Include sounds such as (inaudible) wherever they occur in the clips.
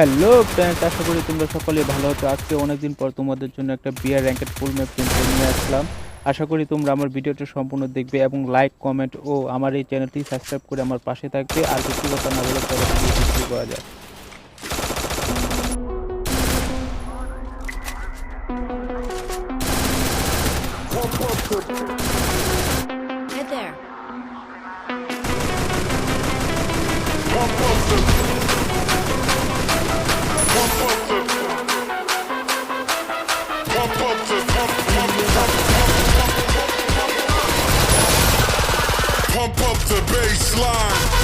Hello friends, আশা করি তোমরা সকলে ভালো আছো। আজকে অনেকদিন পর তোমাদের জন্য একটা বিয়ার র্যাঙ্কেড ফুল ম্যাপ প্রিন্ট নিয়ে আসলাম। আশা করি তোমরা আমার ভিডিওটা সম্পূর্ণ দেখবে এবং লাইক, কমেন্ট ও আমার এই চ্যানেলটি সাবস্ক্রাইব করে আমার পাশে থাকবে। আর কিছু কথা না বলে পরে করা যায় line.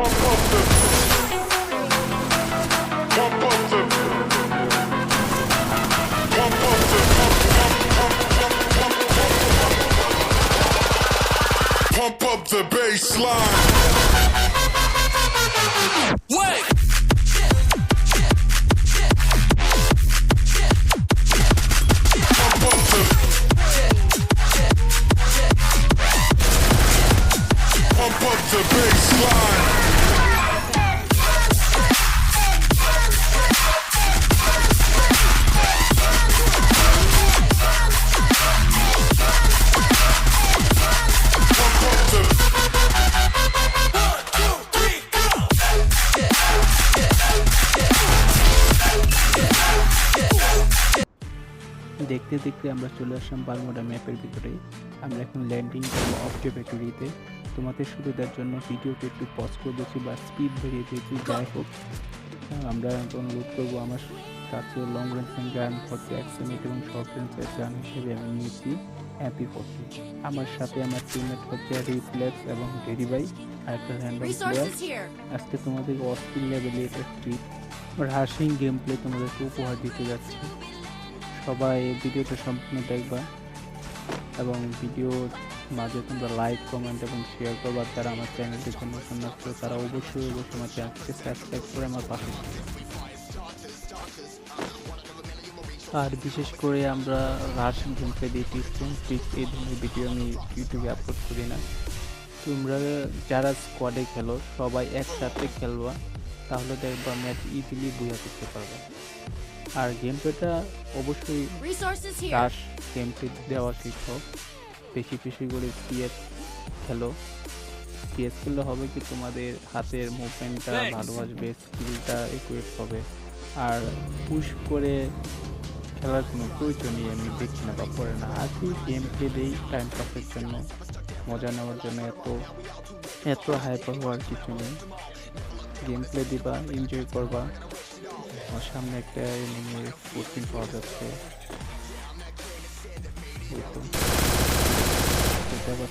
Pump up the pump up আমরা চলে আসলাম বারমোডা ম্যাপের ভিতরে আমরা এখন ল্যান্ডিং করব অবজারভেটরিতে তোমাদের সুবিধার জন্য ভিডিওটি একটু পজ করে দিয়েছি বা স্পিড বেরিয়ে দিয়েছি যাই হোক। আমরা অনুরোধ করব আমার কাছে লং রেঞ্জ গান ফর্টি অ্যাক্সিমেট এবং শর্ট রেঞ্জের গান হিসেবে আমি নিয়েছি হ্যাপি ফর্টি আমার সাথে আমার টিমমেট হচ্ছে রিফ্লেক্স এবং ডেরিভাই আর একটা র্যান্ডম প্লেয়ার আজকে তোমাদের অস্থির লেভেলে একটি রাশিং গেম প্লে তোমাদেরকে উপহার দিতে যাচ্ছি। সবাই ভিডিওটা সম্পূর্ণ দেখবা এবং ভিডিওর মাঝে তোমরা লাইক কমেন্ট এবং শেয়ার করবা। যারা আমার চ্যানেলটি জন্য শোনাচ্ছ তারা অবশ্যই অবশ্যই আমার চ্যানেলকে সাবস্ক্রাইব করে আমার পাশে আর বিশেষ করে আমরা রাশিং গেম প্লে দিয়ে টিপস ট্রিক্স এই ধরনের ভিডিও আমি ইউটিউবে আপলোড করি না। তোমরা যারা স্কোয়াডে খেলো, সবাই একসাথে খেলবা, তাহলে দেখবা ম্যাচ ইজিলি বুঝা করতে পারবে। আর গেম প্লেটা অবশ্যই Resources গেম প্লে দেওয়া শিখো বেশি বেশি করে পিএস খেলো। পিএস খেললে হবে কি তোমাদের হাতের মুভমেন্টটা ভালো আসবে স্কিলটা একুয়েট হবে। আর পুশ করে খেলার কোনো প্রয়োজনই আমি দেখি না বা পড়ে না। আজকে গেম প্লে দিই টাইম পাসের জন্য। মজা নেওয়ার জন্য এত এত হাইপার হওয়ার কিছু নেই। গেম প্লে দিবা এনজয় করবা। আমার সামনে একটা এনিমি কোচিং পাওয়া যাচ্ছে। আবার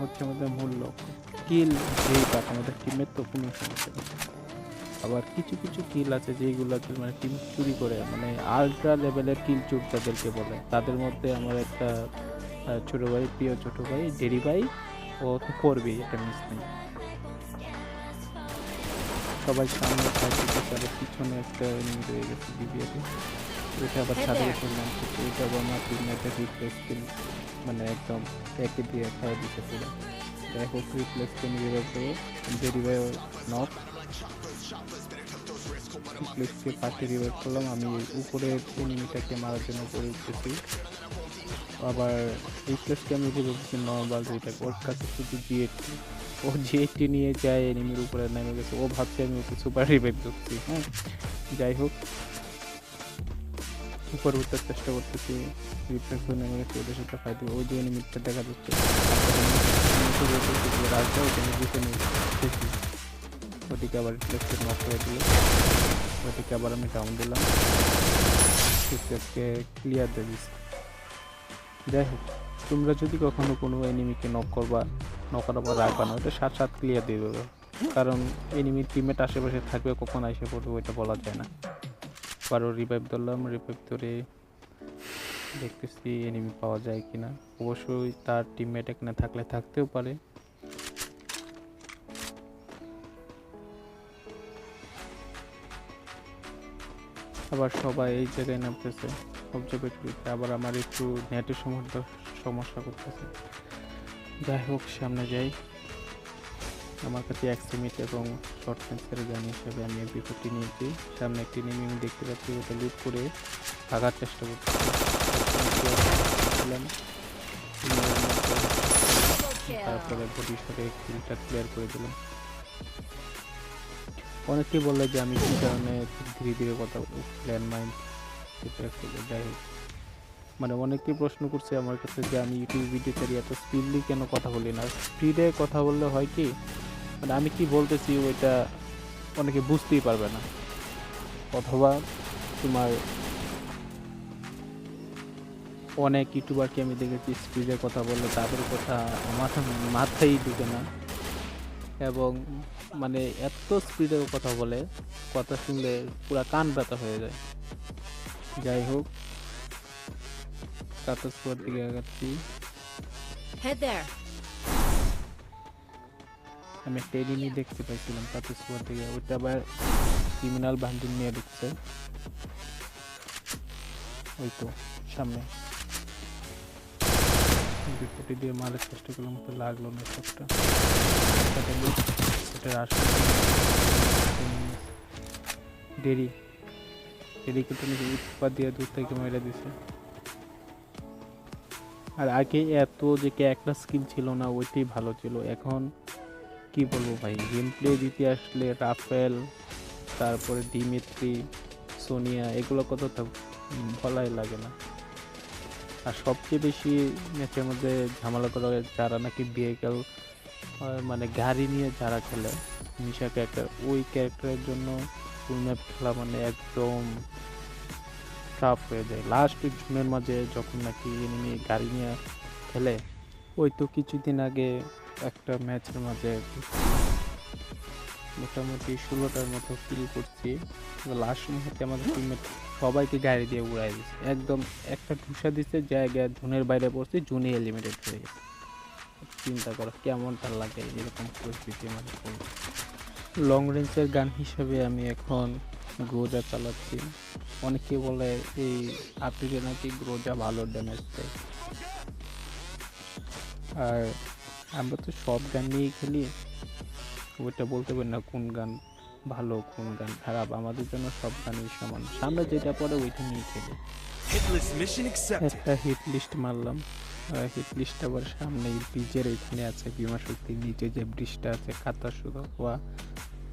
হচ্ছে আমাদের কিল আমাদের টিমের আবার কিছু কিছু কিল আছে যেগুলো আছে মানে টিম চুরি করে মানে আলট্রা লেভেলের কিল চুর তাদেরকে বলে। তাদের মধ্যে আমার একটা ছোট ভাই প্রিয় ছোট ভাই ডেরি ভাই ও তো করবেই এটা মিস নেই সবাই সামনে থাকছে তাদের পিছনে একটা রয়ে গেছে বিবিএতে এটা আবার. উপর নামছে তো এটা আবার আমার টিমমেটের রিপ্লেস কিল মানে একদম একে দিয়ে খাই দিতে পুরো যাই হোক রিপ্লেস কিল রিভাইভ করব ডেরি ভাই নট রিপ্লেসকে পাশে রিভাইভ করলাম। আমি উপরের এনিমিটাকে মারার জন্য করে উঠতেছি আবার রিপ্লেসকে আমি রিভাইভ নর্মাল রিভাইভ ওর কাছে শুধু জিএটি ও জিএটি নিয়ে যায় এনিমির উপরে নেমে গেছে। ও ভাবছে আমি ওকে সুপার রিভাইভ করছি হ্যাঁ। যাই হোক। উপরে উঠার চেষ্টা করতেছি। রিফ্লেক্স হয়ে নেমে গেছে ওদের সাথে ফাইট ওই যে এনিমিটটা দেখা যাচ্ছে। ওদিকে আবার রিফ্লেক্সের নষ্ট হয়ে দিল। ওদিকে আবার আমি ডাউন দিলাম। রিফ্লেক্সকে ক্লিয়ার দিয়ে দিচ্ছি যাই হোক তোমরা যদি কখনো কোনো এনিমিকে নক করবা নক পর রাখবা না ওটা সাত সাত ক্লিয়ার দিয়ে দেবে। কারণ এনিমির টিমের আশেপাশে থাকবে, কখন এসে পড়বে ওইটা বলা যায় না। আবারও রিভাইভ ধরলাম রিভাইভ ধরে দেখতেছি এনিমি পাওয়া যায় কিনা। অবশ্যই তার টিমমেট এখানে থাকলে থাকতেও পারে। আবার সবাই এই জায়গায় নামতেছে। অবজারভেটরিতে আবার আমার একটু নেটের সমস্যা সমস্যা করতেছে যাই হোক, সামনে যাই আমার কাছে এক্সট্রিমিট এবং শর্ট সেন্সার গান হিসেবে আমি বিপদটি নিয়েছি সামনে একটি নেমে আমি দেখতে পাচ্ছি ওটা লুট করে ভাগার চেষ্টা করতেছি ছিলাম। Double kill. তারপরে শটে কিলটা ক্লিয়ার করে দিলাম অনেকেই বললে যে আমি কি কারণে ধীরে ধীরে কথা ল্যান্ড মাইন্ড মানে অনেকেই প্রশ্ন করছে আমার কাছে যে আমি ইউটিউব ভিডিও চারি এত স্পিডলি কেন কথা বলি না? স্পিডে কথা বললে হয় কি মানে আমি কি বলতেছি ওইটা অনেকে বুঝতেই পারবে না। অথবা তোমার অনেক ইউটিউবারকে আমি দেখেছি স্পিডে কথা বললে তাদের কথা আমার মাথায় ঢুকে না। এবং মানে এত স্পিডে কথা বলে, কথা শুনলে পুরা কান ব্যথা হয়ে যায়। যাই হোক কাতাসপুর দিকে আগাচ্ছি. আমি একটা এনিমি দেখতে পাইছিলাম কাতাসপুর দিকে ওইটা আবার ক্রিমিনাল বান্ডিল নিয়ে ঢুকছে। ওই তো সামনে। বিপত্তি দিয়ে মারার চেষ্টা করলাম তো লাগল না সবটা। এটা আসলে দেরি। কিন্তু নাকি উৎপাদ দিয়ে দূর থেকে মেরে দিছে। আর আগে এত যে একটা স্কিল ছিল না, ওইটাই ভালো ছিল। এখন কি বলব ভাই গেম প্লে দিতে আসলে রাফেল, তারপরে ডিমিত্রি, সোনিয়া, এগুলো কথা বলাই লাগে না। আর সবচেয়ে বেশি ম্যাচের মধ্যে ঝামেলা করা যারা নাকি ভেহিক্যাল মানে গাড়ি নিয়ে যারা খেলে, মিশা ক্যারেক্টার ওই ক্যারেক্টারের জন্য ফুল ম্যাপ খেলা মানে একদম টাফ হয়ে যায়। লাস্ট জুনের মাঝে যখন নাকি এনিমি গাড়ি নিয়ে খেলে ওই তো কিছুদিন আগে একটা ম্যাচের মাঝে মোটামুটি ষোলোটার মতো ফিল করছি। লাস্ট মুহূর্তে আমাদের টিমমেট সবাইকে গাড়ি দিয়ে উড়াই দিচ্ছে একদম একটা ঠুসা দিচ্ছে জায়গায় জুনের বাইরে পড়ছে জুনে এলিমিনেট হয়ে গেছে। চিন্তা করো কেমনটা লাগে এরকম পরিস্থিতি আমাদের লং রেঞ্জের গান হিসেবে আমি এখন গ্রোজা চালাচ্ছি। অনেকে বলে এই আপডেটে নাকি গ্রোজা ভালো ড্যামেজ দেয়। আর আমরা তো সব গান নিয়েই খেলি। ওইটা বলতে পারি না কোন গান ভালো কোন গান খারাপ। আমাদের জন্য সব গানই সমান। সামনে যেটা পড়ে ওইটা নিয়ে খেলি. একটা হিট লিস্ট মারলাম। হিট লিস্ট আবার সামনে ব্রিজের এখানে আছে বিমা শক্তির নিচে যে ব্রিজটা আছে শুধু হওয়া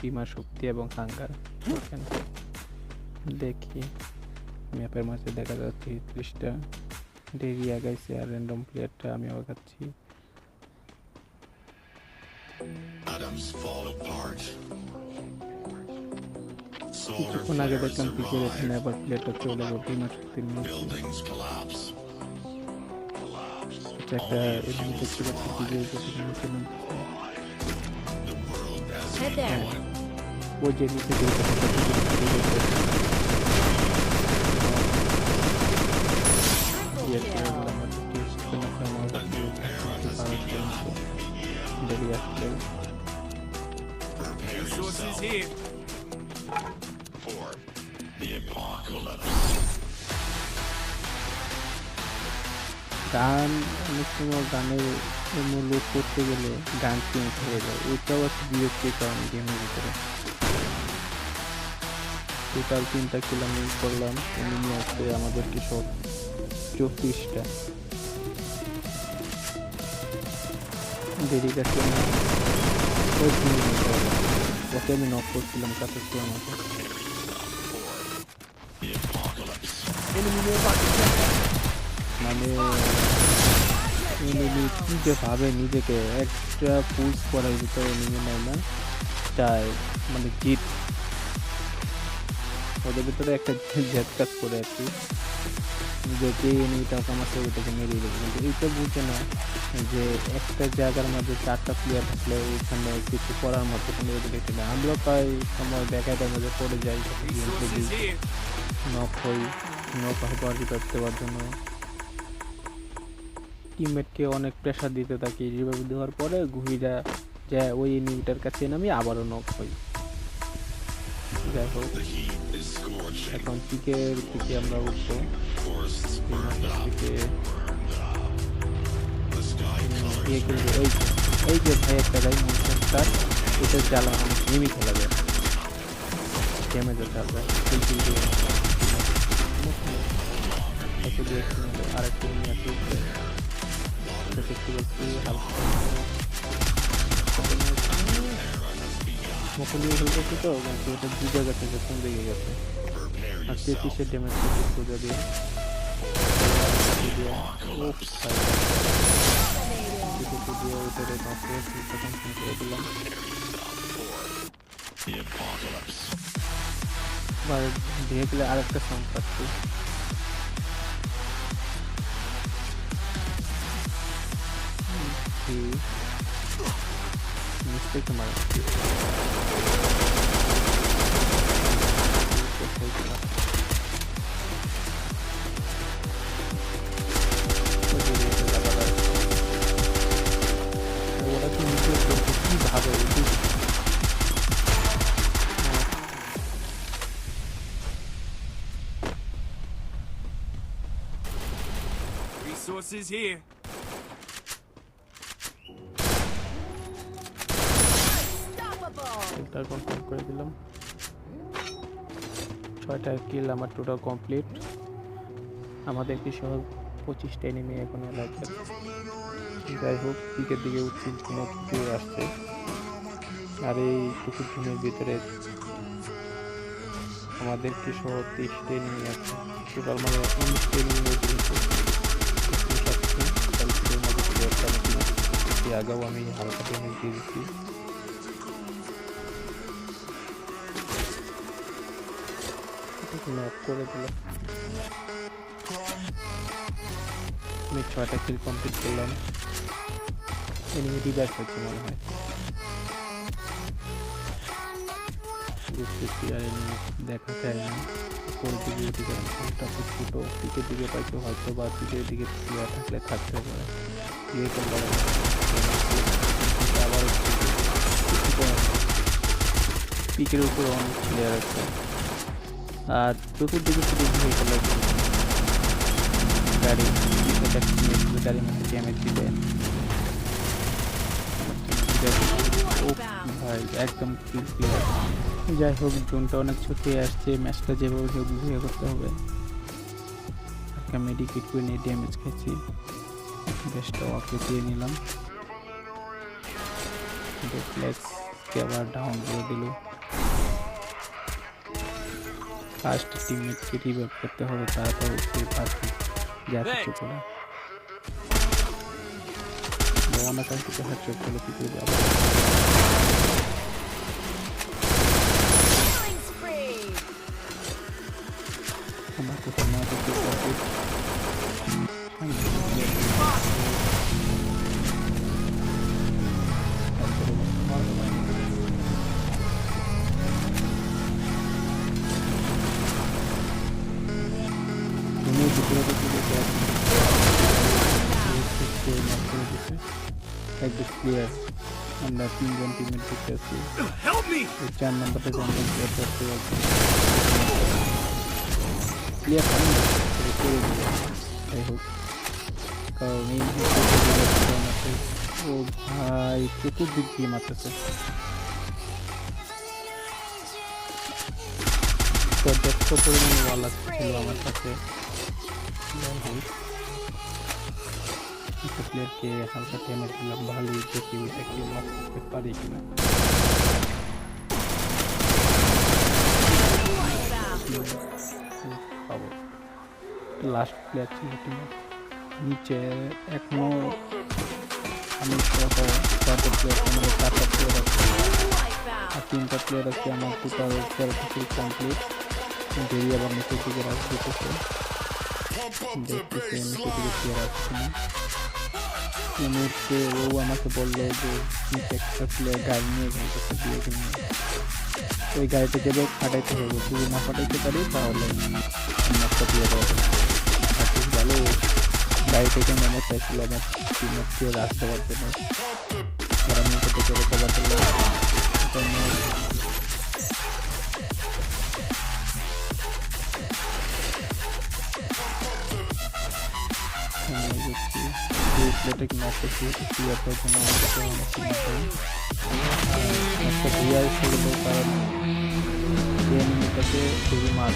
বিমা শক্তি এবং হাঙ্গার। দেখি। ম্যাপের মাঝে দেখা যাচ্ছে লিস্টটা ডেরি আগাইছে আর র্যান্ডম প্লেয়ারটা আমি আগাচ্ছি। কিছুক্ষণ আগে দেখলাম arrive. এখানে আবার প্লেয়ারটা চলে গেল বিমা শক্তির একটা এদিকে দেখতে পাচ্ছি Head there. ওই যে নিচে যে Triple ইয়ে করে kill. দিলাম আর কি কিছুক্ষণ একটা আমার বেরিয়ে আসছে Resources here. for the apocalypse. গান, অনেক সময় গানের মূল্য করতে গেলে গান চেঞ্জ হয়ে যায়। ওইটাও আছে বিরক্তির কারণ গেমের ভিতরে। টোটাল তিনটা কিলোমিটার করলাম। এমনি আছে আমাদের কৃষক চব্বিশটা। দেরি কাছে। ওকে আমি নক করছিলাম কাছে আমাকে মানে এনিমি কি যে ভাবে নিজেকে একটা পুশ করার ভিতরে নিয়ে নেয় না চায় মানে জিত ওদের ভিতরে একটা (laughs) জেদ কাজ করে আর কি। যে যে এনিমিটা কামাচ্ছে ওইটাকে মেরিয়ে দেবে। কিন্তু এইটা বুঝে না যে একটা জায়গার মধ্যে চারটা প্লেয়ার থাকলে ওইখানে কিছু করার মতো কোনো এবিলিটি নেই। আমরা প্রায় সময় দেখায় দেয় যে পড়ে যাই. নক হই নক হবার রিভাইভ দেওয়ার জন্য। টিমমেটকে অনেক প্রেশার দিতে থাকি রিভাইভ দেওয়ার পরে ঘুরিরা যায় ওই এনিমিটার কাছে নামি আবারও নক হই যাই হোক. এখন পিকের দিকে আমরা উঠবো এই ইয়ে যে ভাই একটা গাই মনস্টার এটা জ্বালা নেমে খেলা যায় দিয়ে এত দিয়ে আরেকটা নিয়ে আসি পাচ্ছি হালকা মুখলি হয়ে গেছে তো কিন্তু এটা দু জায়গা থেকে কম লেগে গেছে আর. তেত্রিশের ড্যামেজ করতে সোজা দিয়ে Apocalypse. দিয়ে ওইটারে নষ্ট তখন Let's resources here. কিলটা কনফার্ম করে দিলাম। ছয়টা কিল আমার টোটাল কমপ্লিট আমাদের কি সহ পঁচিশটা এনিমি এখনও লাগবে যাই হোক, পিকের দিকে উঠছি কেউ আসছে। আর এই কুকুর ঝুমের ভিতরে আমাদের কি সহ তেইশটা এনিমি আছে। টোটাল মানে উনিশটা এনিমি আমি হালকা ড্যামেজ দিয়ে দিচ্ছি। ম্যাপ করে দিল। আমি ছয়টা কিল কমপ্লিট করলাম। এনিমি রিভাইভ হচ্ছে মনে হয়। দেখা যায় না। উপরের দিকে ফোনটা খুব ছোটো পিকের দিকে পাইতো হয়তো বা পিকের দিকে প্লেয়ার থাকলে থাকতে পারে। ইয়ে করলে আবার পিকের উপরে অনেক প্লেয়ার আছে। আর চতুর্দিকে শুধু ভেহিকল আছে গাড়ি গাড়ির মধ্যে ড্যামেজ ও ভাই, একদম যাই হোক জোনটা অনেক ছোটে আসছে ম্যাচটা যেভাবে হোক ঘুরে করতে হবে। একটা মেডিকেট করে নিয়ে ড্যামেজ খেয়েছি বেশটা ওকে দিয়ে নিলাম। ফ্লেক্সকে আবার ডাউন করে দিল। ফার্স্ট টিমমেটকে রিভাইভ করতে হবে তারপর হচ্ছে ফার্স্ট যা কিছু করে অনেক কিছু হাতে চলে কি করবে আবার Killing spree. আমার কোথাও না দেখতে পাচ্ছি তুমি এই চার নাম্বারটা জঙ্গল ক্লিয়ার করতে পারছি ক্লিয়ার হবে করে দিল যাই হোক। কারণ এই ও ভাই চতুর্দিক দিয়ে মারতেছে। পর্যাপ্ত পরিমাণে ওয়াল ছিল আমার কাছে। যাই হোক। প্লেয়ারকে হালকা টেনে দিলাম ভালোই দেখি ওইটাকে মারতে পারি কিনা। লাস্ট প্লেয়ার ছিল নিচে এখনও আমি আমাদের চারটা প্লেয়ার আছে। আর তিনটা প্লেয়ার আছে আমার টোটাল কমপ্লিট দেরি আবার নিচের দিকে দিকে প্লেয়ার না মুহূর্তে ও আমাকে বলল যে একটা প্লেয়ার গাড়ি নিয়ে ঘুরতেছে দিয়ে কিনে ওই গাড়িটা যাবে ফাটাইতে হবে। যদি না ফাটাইতে পারি, তাহলে একটা খুব ভালো গাড়ি থেকে নেমে চাইছিল আমার দিয়ে রাখতে পারবে না আর আমি ওকে থেকে রেখে দুই প্লেটে কিনা করছি প্লেয়ারটার জন্য আমার কাছে অনেক কিনতে একটা ভিআই সেগুলো কারণ গেম কাছে খুবই মার